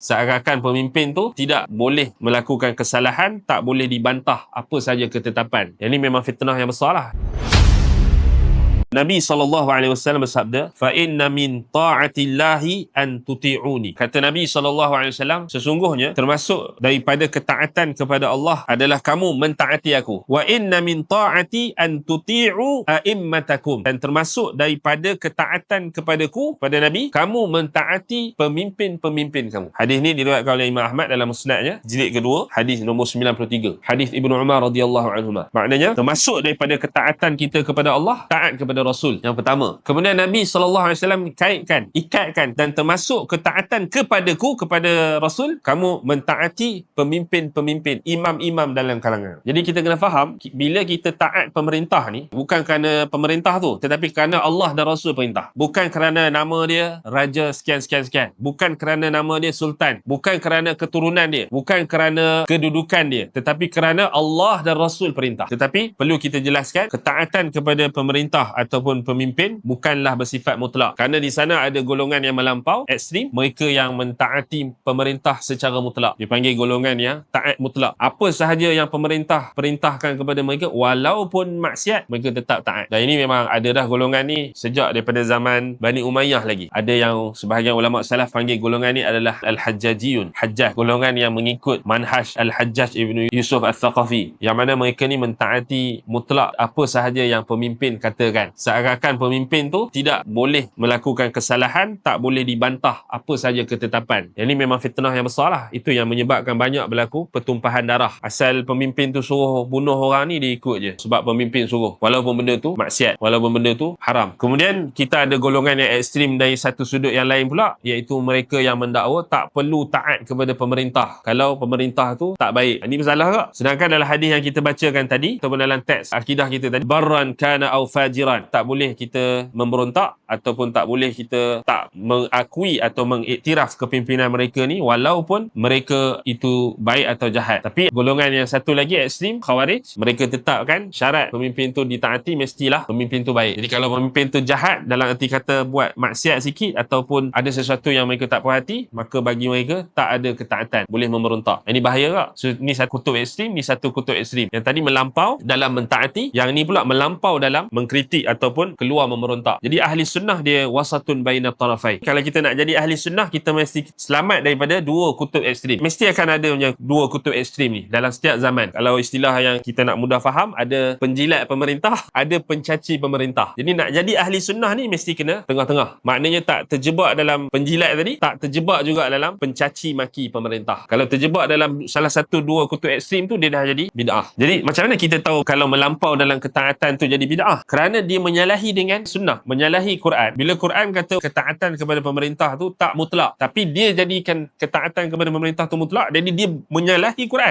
Seakan-akan pemimpin tu tidak boleh melakukan kesalahan, tak boleh dibantah apa saja ketetapan. Yang ini memang fitnah yang besar lah. Nabi saw bersabda, "Fa inna min ta'atillahi an tuti'uni." Kata Nabi saw sesungguhnya termasuk daripada ketaatan kepada Allah adalah kamu mentaati aku. "Wa inna min ta'ati an tuti'u a'immatakum." Dan termasuk daripada ketaatan kepadaku pada Nabi, kamu mentaati pemimpin-pemimpin kamu. Hadis ini diriwayatkan oleh Imam Ahmad dalam musnadnya, jilid kedua, hadis nombor 93. Hadis Ibnu Umar radhiyallahu anhu. Maknanya termasuk daripada ketaatan kita kepada Allah, taat kepada Rasul yang pertama. Kemudian Nabi SAW kaitkan, ikatkan dan termasuk ketaatan kepadaku, kepada Rasul, kamu mentaati pemimpin-pemimpin, imam-imam dalam kalangan. Jadi kita kena faham, bila kita taat pemerintah ni, bukan kerana pemerintah tu, tetapi kerana Allah dan Rasul perintah. Bukan kerana nama dia Raja sekian-sekian-sekian. Bukan kerana nama dia Sultan. Bukan kerana keturunan dia. Bukan kerana kedudukan dia. Tetapi kerana Allah dan Rasul perintah. Tetapi perlu kita jelaskan, ketaatan kepada pemerintah ataupun pemimpin bukanlah bersifat mutlak. Kerana di sana ada golongan yang melampau, ekstrim, mereka yang mentaati pemerintah secara mutlak. Dipanggil golongan yang taat mutlak. Apa sahaja yang pemerintah perintahkan kepada mereka, walaupun maksiat, mereka tetap taat. Dan ini memang ada dah golongan ni sejak daripada zaman Bani Umayyah lagi. Ada yang sebahagian ulama salaf panggil golongan ni adalah Al-Hajjajiyun. Hajjaj. Golongan yang mengikut manhaj Al-Hajjaj Ibn Yusuf Al-Thaqafi. Yang mana mereka ni mentaati mutlak apa sahaja yang pemimpin katakan seakan-akan pemimpin tu tidak boleh melakukan kesalahan, tak boleh dibantah apa saja ketetapan. Yang ini memang fitnah yang besar lah. Itu yang menyebabkan banyak berlaku pertumpahan darah. Asal pemimpin tu suruh bunuh orang ni, dia ikut je. Sebab pemimpin suruh. Walaupun benda tu maksiat. Walaupun benda tu haram. Kemudian kita ada golongan yang ekstrim dari satu sudut yang lain pula. Iaitu mereka yang mendakwa tak perlu taat kepada pemerintah. Kalau pemerintah tu tak baik. Ini masalah tak? Sedangkan dalam hadis yang kita bacakan tadi, ataupun dalam teks akidah kita tadi, barran kana au fajiran tak boleh kita memberontak ataupun tak boleh kita tak mengakui atau mengiktiraf kepimpinan mereka ni walaupun mereka itu baik atau jahat. Tapi golongan yang satu lagi ekstrim, khawarij, mereka tetapkan syarat pemimpin tu ditaati mestilah pemimpin tu baik. Jadi kalau pemimpin tu jahat dalam erti kata buat maksiat sikit ataupun ada sesuatu yang mereka tak puas hati, maka bagi mereka tak ada ketaatan, boleh memberontak. Ini bahaya tak? So, ni satu kutub ekstrim, ni satu kutub ekstrim. Yang tadi melampau dalam mentaati, yang ni pula melampau dalam mengkritik ataupun keluar memberontak. Jadi ahli sunnah dia wasatun baina tarafai. Kalau kita nak jadi ahli sunnah, kita mesti selamat daripada dua kutub ekstrim. Mesti akan ada punya dua kutub ekstrim ni dalam setiap zaman. Kalau istilah yang kita nak mudah faham, ada penjilat pemerintah, ada pencaci pemerintah. Jadi nak jadi ahli sunnah ni mesti kena tengah-tengah. Maknanya tak terjebak dalam penjilat tadi, tak terjebak juga dalam pencaci maki pemerintah. Kalau terjebak dalam salah satu dua kutub ekstrim tu, dia dah jadi bid'ah. Jadi macam mana kita tahu kalau melampau dalam ketaatan tu jadi bid'ah? Kerana dia menyalahi dengan sunnah, menyalahi Quran. Bila Quran kata ketaatan kepada pemerintah tu tak mutlak, tapi dia jadikan ketaatan kepada pemerintah tu mutlak, jadi dia menyalahi Quran.